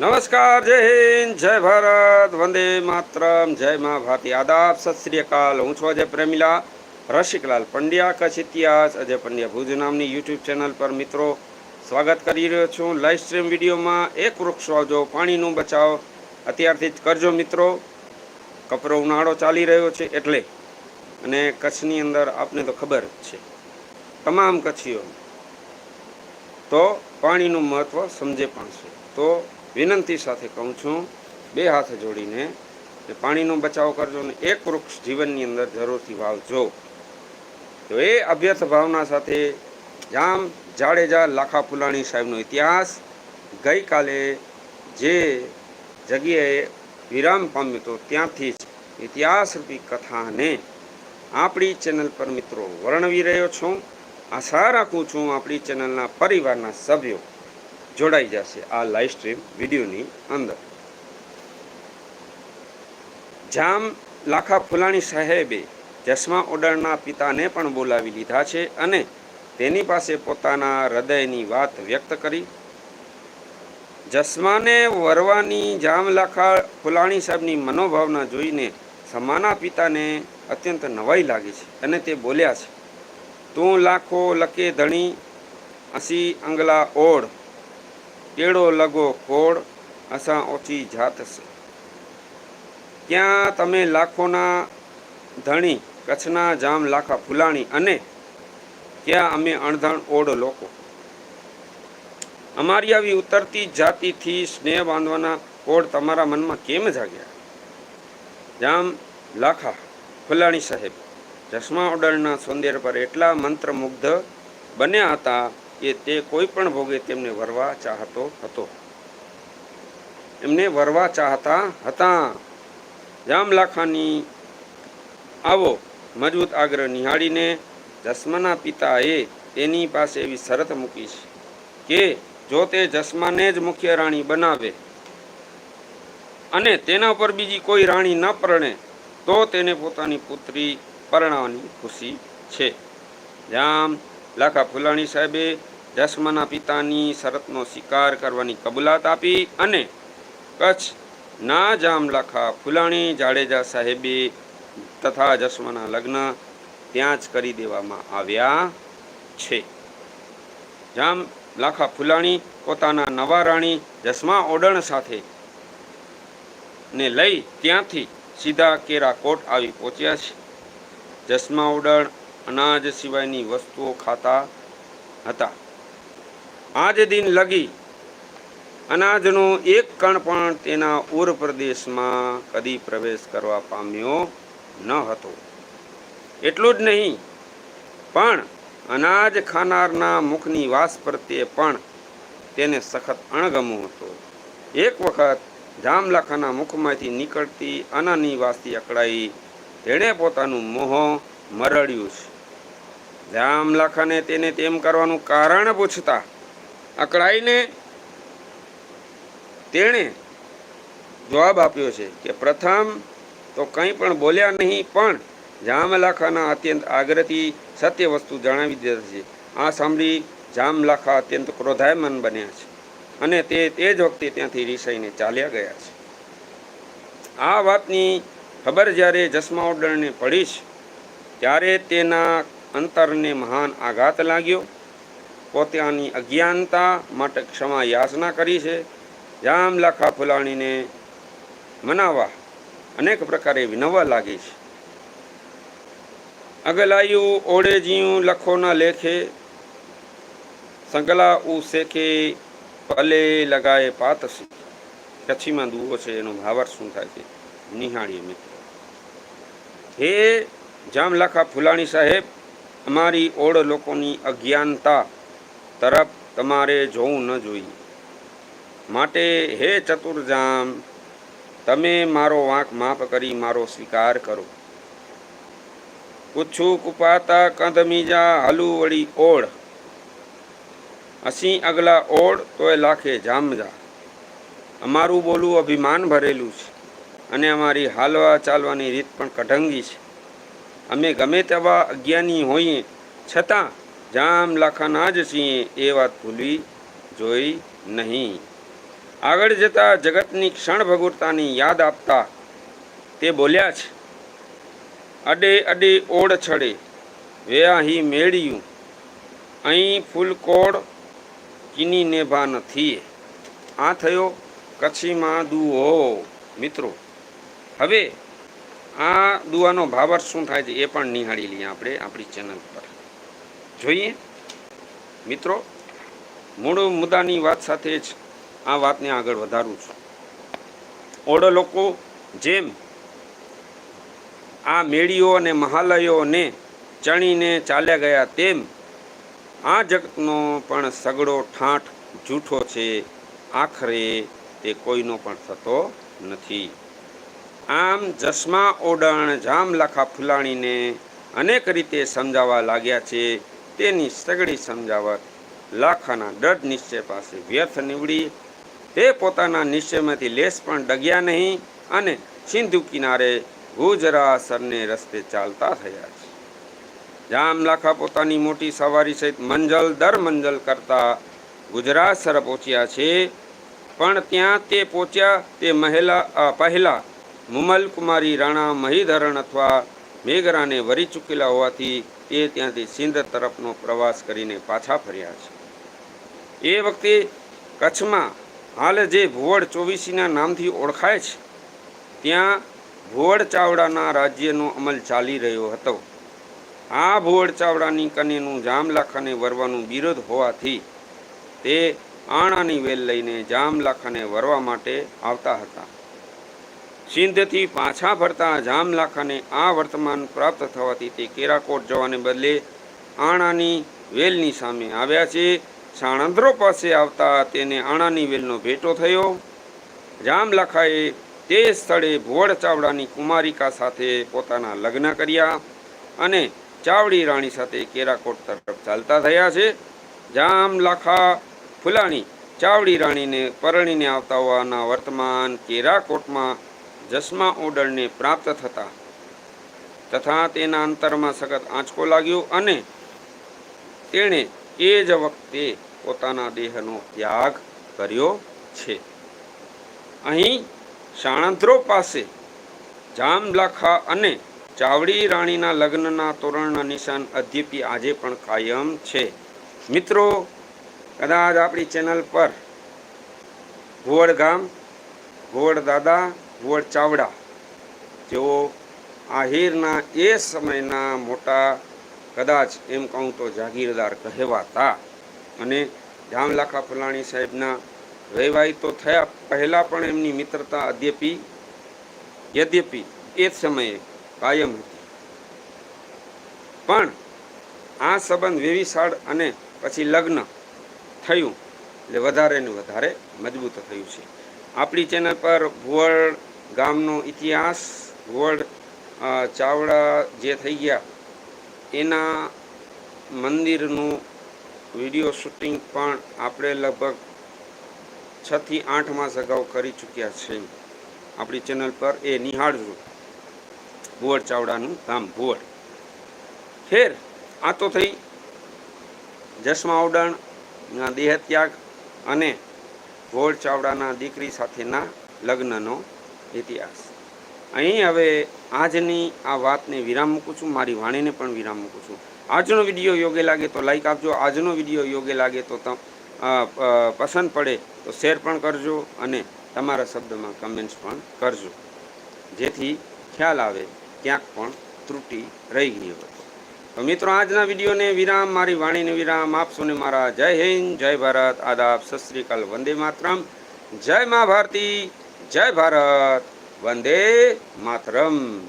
નમસ્કાર, જય હિન્દ, જય ભારત, વંદે માતરમ, જય મા ભારતી આદાબ, સત શ્રી અકાલ. હું છું અજય પ્રેમિલા, રસિકલાલ પંડ્યા, કચ્છ ઇતિહાસ, અજય પંડ્યા ભુજ નામની યુટ્યુબ ચેનલ પર મિત્રો સ્વાગત કરી રહ્યો છું. લાઈવ સ્ટ્રીમ વિડીયોમાં એક વૃક્ષ વાવજો, પાણીનું બચાવ. અત્યારથી જ કરજો મિત્રો. કપરો ઉનાળો ચાલી રહ્યો છે એટલે. અને કચ્છની અંદર આપને તો ખબર જ છે. તમામ કચ્છીઓ. તો પાણીનું મહત્ત્વ સમજે પણ છે. તો વિનંતી સાથે કહું છું, બે હાથ જોડીને કે પાણીનો બચાવ કરજો ને એક વૃક્ષ જીવનની અંદર જરૂરથી વાવજો. તો એ અભ્યર્થ ભાવના સાથે જામ જાડેજા લાખા ફુલાણી સાહેબનો ઇતિહાસ ગઈકાલે જે જગ્યાએ વિરામ પામ્યો હતો ત્યાંથી જ ઇતિહાસરૂપી કથાને આપણી ચેનલ પર મિત્રો વર્ણવી રહ્યો છું. આશા રાખું છું આપણી ચેનલના પરિવારના સભ્યો જોડાઈ જશે આ લાઈવ સ્ટ્રીમ વિડીયોની અંદર. જામ લાખા ફુલાણી સાહેબે ચશ્મા ઓડરના પિતાને પણ બોલાવી લીધા છે અને તેની પાસે પોતાના હૃદયની વાત વ્યક્ત કરી. જસ્માને વરવાની જામ લાખા ફુલાણી સાહેબની મનોભાવના જોઈને સમાના પિતાને અત્યંત નવાઈ લાગી છે અને તે બોલ્યા છે, તું લાખો લકે ધણી અસી અંગલા ઓઢ કેળો લગો કોડ અસાં ઓછી જાત છે. ત્યાં તમે લાખોના ધણી, કચ્છના જામ લાખા ફુલાણી અને ક્યાં અમે અણધણ ઓડ લોકો. અમારી આવી ઉતરતી જાતિથી સ્નેહ બાંધવાના કોડ તમારા મનમાં કેમ જાગ્યા? જામ લાખા ફુલાણી સાહેબ, ચશ્મા ઓડરના સૌંદર્ય પર એટલા મંત્રમુગ્ધ બન્યા હતા કે તે કોઈ પણ ભોગે તેમને વરવા ચાહતો હતો. એમને વરવા ચાહતા હતા. જામલાખાની આવો મજબૂત આગ્રહ નિહાળીને જસ્માના પિતાએ તેની પાસે એવી શરત મૂકી છે કે જો તે જસ્માને જ મુખ્ય રાણી બનાવે અને તેના પર બીજી કોઈ રાણી ન પરણે, તો તેને પોતાની પુત્રી પરણાવવાની ખુશી છે. જામ લાખા ફુલાણી સાહેબે જસ્માના પિતાની શરતનો સ્વીકાર કરવાની કબૂલાત આપી અને કચ્છ ના જામ લાખા ફુલાણી જાડેજા સાહેબે તથા જસ્માના લગ્ન ત્યાં જ કરી દેવામાં આવ્યા છે. જામ લાખા ફુલાણી પોતાના નવા રાણી જસ્મા ઓડણ સાથે ને લઈ ત્યાંથી સીધા કેરાકોટ આવી પહોંચ્યા છે. જસ્મા ઓડણ અનાજ સિવાયની વસ્તુઓ ખાતા હતા. આજ દિન લગી અનાજનો એક કણ પણ તેના ઉર પ્રદેશમાં કદી પ્રવેશ કરવા પામ્યો ન હતો. એટલું જ નહીં, પણ અનાજ ખાનારના મુખની વાસ પ્રત્યે પણ તેને સખત અણગમો હતો. એક વખત જામલાખાના મુખમાંથી નીકળતી અનાની વાસથી અકળાઈ, તેણે પોતાનું મોહ મરડ્યું છે. જામલાખાને તેને તેમ કરવાનું કારણ પૂછતા અકળાઈને તેણે જવાબ આપ્યો છે કે પ્રથમ તો કંઈ પણ બોલ્યા નહીં, પણ જામલાખાના અત્યંત આગ્રહથી સત્ય વસ્તુ જણાવી દીધા છે. આ સાંભળી જામલાખા અત્યંત ક્રોધાયમાન બન્યા છે અને તે તે જ વખતે ત્યાંથી રિસાઈને ચાલ્યા ગયા છે. આ વાતની ખબર જ્યારે જસમા ઓડણને પડી છે, ત્યારે તેના અંતરને મહાન આઘાત લાગ્યો. પોતાની અજ્ઞાનતા માટે ક્ષમા યાચના કરી છે. જામ લાખા ફુલાણીને મનાવા અનેક પ્રકારે વિનવવા લાગી છે. અગલાયું ઓળે જીયું લખોના લેખે, સંગલા ઉ શેખે પલે લગાએ પાતસી કચ્છીમાં દુવો છે, એનો ભાવર શું થાય છે? નિહાળીએ મિત્રો. હે જામ લાખા ફુલાણી સાહેબ, અમારી ઓળ લોકોની અજ્ઞાનતા તરફ તમારે જોવું ન જોઈએ. માટે હે ચતુરજામ, તમે મારો વાંક માફ કરી મારો સ્વીકાર કરો. પૂછું કુપાતા કંધમીજા હલુ વળી ઓળ. અસી અગલા ઓળ તોય લાખે જામજા. અમારું બોલવું અભિમાન ભરેલું છે અને અમારી હાલવા ચાલવાની રીત પણ કઢંગી છે. અમે ગમે તેવા અજ્ઞાની હોઈએ, છતાં જામ લાખાના જ છીએ એ વાત ભૂલવી જોઈ નહીં. આગળ જતા જગતની ક્ષણ ભગુરતાની યાદ આપતા તે બોલ્યા છે અડે અડે ઓડ છડે વ્યાહી મેળ્યું, અહીં ફૂલકોડ કિની નેભા નથી આ થયો કચ્છીમાં દુઓ મિત્રો, હવે આ દુઆનો ભાવાર્થ શું થાય છે એ પણ નિહાળી લઈએ આપણે આપણી ચેનલ પર. જોઈએ. મિત્રો, મૂળ મુદ્દાની વાત સાથે જ આ વાતને આગળ વધારું છું. ઓડો લોકો જેમ આ મેળીઓ અને મહાલયોને ચણીને ચાલ્યા ગયા, તેમ આ જગતનો પણ સગડો ઠાઠ જૂઠો છે. આખરે તે કોઈનો પણ થતો નથી. આમ જસમા ઓડણ જામ લખા ફુલાણીને અનેક રીતે સમજાવવા લાગ્યા છે. તેની સગડી સમજાવટ, લાખાના દઢ નિશ્ચય પાસે વ્યર્થ નીવડી. તે પોતાના નિશ્ચયમાંથી લેસ પણ ડગ્યા નહીં અને સિંધુ કિનારે ગુજરાસરને રસ્તે ચાલતા થયા છે. જામ લાખા પોતાની મોટી સવારી સહિત મંજલ દર મંજલ કરતા ગુજરાત સર પહોંચ્યા છે. પણ ત્યાં તે પહોંચ્યા, તે મહિલા પહેલાં પહેલા મુમલ કુમારી રાણા મહીધરણ અથવા મેઘરાને વરી ચૂકેલા હોવાથી તે ત્યાંથી સિંધ તરફનો પ્રવાસ કરીને પાછા ફર્યા છે. એ વખતે કચ્છમાં હાલ જે ભુવડ ચોવીસીના નામથી ઓળખાય છે, ત્યાં ભુવડ ચાવડાના રાજ્યનો અમલ ચાલી રહ્યો હતો. આ ભુવડ ચાવડાની કનેનું જામલાખાને વરવાનું વિરોધ હોવાથી તે આણાની વેલ લઈને જામલાખાને વરવા માટે આવતા હતા. સિંધથી પાછા ફરતા જામલાખાને આ વર્તમાન પ્રાપ્ત થવાથી તે કેરાકોટ જવાને બદલે આણાની વેલની સામે આવ્યા છે. સાણંદરો પાસે આવતા તેને આણાની વેલનો ભેટો થયો. જામલાખાએ તે સ્થળે ભુવડ ચાવડાની કુમારિકા સાથે પોતાના લગ્ન કર્યા અને ચાવડી રાણી સાથે કેરાકોટ તરફ ચાલતા થયા છે. જામલાખા ફુલાણી ચાવડી રાણીને પરણીને આવતા હોવાના વર્તમાન કેરાકોટમાં જસમા ઓડરને પ્રાપ્ત થતા તથા તેના અંતરમાં સખત આંચકો લાગ્યો અને તેણે એ જ વખતે પોતાના દેહનો ત્યાગ કર્યો છે. અહીં સાણંદ્રો પાસે જામલાખા અને ચાવડી રાણીના લગ્નના તોરણના નિશાન અદ્યપી આજે પણ કાયમ છે. મિત્રો, કદાચ આપણી ચેનલ પર ગોવડ ગામ ગોવડ દાદા ભુવડ ચાવડા. જેઓ આહિરના એ સમયના મોટા કદાચ એમ કહું તો જાગીરદાર કહેવાતા અને જામલાખા ફલાણી સાહેબના રહેવાય તો થયા પહેલાં પણ એમની મિત્રતા અદ્યપી, યદ્યપી એ જ સમયે કાયમ હતી. પણ આ સંબંધ વેવિશાળ અને પછી લગ્ન થયું એટલે વધારે ને વધારે મજબૂત થયું છે. આપણી ચેનલ પર ભુવડ ગામનો ઇતિહાસ ભુવડ ચાવડા જે થઈ ગયા, એના મંદિરનું વીડિયો શૂટિંગ પણ આપણે લગભગ છથી આઠ માસ અગાઉ કરી ચૂક્યા છે આપણી ચેનલ પર એ નિહાળજો. ભુવડ ચાવડાનું ગામ ભુવડ. ખેર, આ તો થઈ જસમા ઉડાણના દેહત્યાગ અને ભોળ ચાવડાના દીકરી સાથેના લગ્નનો ઇતિહાસ. અહીં હવે આજની આ વાતને વિરામ મૂકું છું, મારી વાણીને પણ વિરામ મૂકું છું. આજનો વીડિયો યોગ્ય લાગે તો લાઈક આપજો, આજનો વીડિયો યોગ્ય લાગે તો પસંદ પડે તો શેર પણ કરજો અને તમારા શબ્દમાં કમેન્ટ્સ પણ કરજો. જેથી ખ્યાલ આવે ક્યાંક પણ ત્રુટિ રહી ગઈ હોય. તો મિત્રો, આજના વિડીયોને વિરામ, મારી વાણીને વિરામ આપશો ને મારા જય હિન્દ, જય ભારત, આદાબ, સત શ્રી વંદે માતરમ. જય મા ભારતી. જય ભારત. વંદે માતરમ.